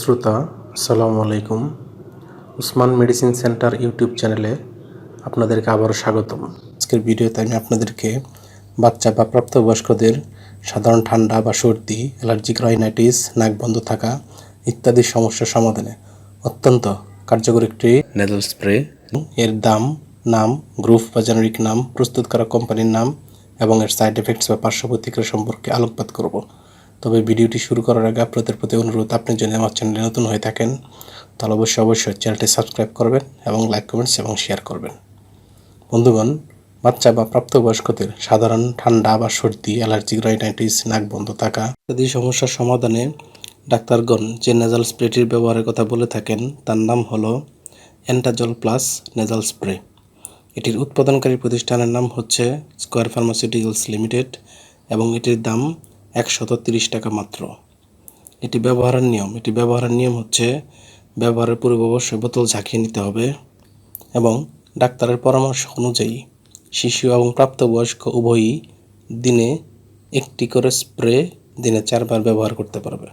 শ্রোতা, আসসালামু আলাইকুম। উসমান মেডিসিন সেন্টার ইউটিউব চ্যানেলে আপনাদেরকে আবারও স্বাগতম। আজকের ভিডিওতে আমি আপনাদেরকে বাচ্চা বা প্রাপ্তবয়স্কদের সাধারণ ঠান্ডা বা সর্দি, অ্যালার্জিক রাইনাইটিস, নাক বন্ধ থাকা ইত্যাদি সমস্যার সমাধানে অত্যন্ত কার্যকর একটি নেজাল স্প্রে। এর দাম, নাম, গ্রুপ বা জেনারিক নাম প্রস্তুত করা কোম্পানির নাম এবং এর সাইড এফেক্টস বা পার্শ্ব প্রতিক্রিয়া সম্পর্কে আলোকপাত করব। তবে ভিডিওটি শুরু করার আগে আপনাদের প্রতি অনুরোধ, আপনি যদি আমার চ্যানেলে নতুন হয়ে থাকেন, তাহলে অবশ্যই অবশ্যই চ্যানেলটি সাবস্ক্রাইব করবেন এবং লাইক কমেন্টস এবং শেয়ার করবেন। বন্ধুগণ, বাচ্চা বা প্রাপ্তবয়স্কদের সাধারণ ঠান্ডা বা সর্দি অ্যালার্জিক রাইনাইটিস, নাক বন্ধ থাকা ইত্যাদি সমস্যার সমাধানে ডাক্তারগণ যে নেজাল স্প্রেটির ব্যবহারের কথা বলে থাকেন, তার নাম হলো অ্যান্টাজল প্লাস নেজাল স্প্রে এটির উৎপাদনকারী প্রতিষ্ঠানের নাম হচ্ছে স্কোয়ার ফার্মাসিউটিক্যালস লিমিটেড এবং এটির দাম একশত তিরিশ টাকা মাত্র। এটি ব্যবহারের নিয়ম। এটি ব্যবহারের নিয়ম হচ্ছে ব্যবহারের পূর্বে অবশ্যই বোতল ঝাঁকিয়ে নিতে হবে এবং ডাক্তারের পরামর্শ অনুযায়ী শিশু এবং প্রাপ্তবয়স্ক উভয়ই দিনে একটি করে স্প্রে দিনে চারবার ব্যবহার করতে পারবে।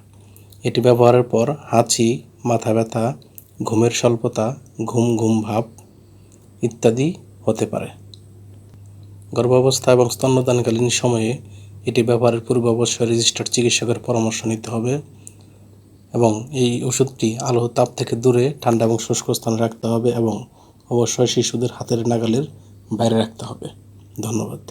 এটি ব্যবহারের পর হাঁচি, মাথা ব্যথা, ঘুমের স্বল্পতা, ঘুম ঘুম ভাব ইত্যাদি হতে পারে। গর্ভাবস্থা এবং স্তন্যদানকালীন সময়ে এটি ব্যবহারের পূর্বে অবশ্যই রেজিস্টার্ড চিকিৎসকের পরামর্শ নিতে হবে এবং এই ওষুধটি আলো তাপ থেকে দূরে, ঠান্ডা এবং শুষ্ক স্থানে রাখতে হবে এবং অবশ্যই শিশুদের হাতের নাগালের বাইরে রাখতে হবে। ধন্যবাদ।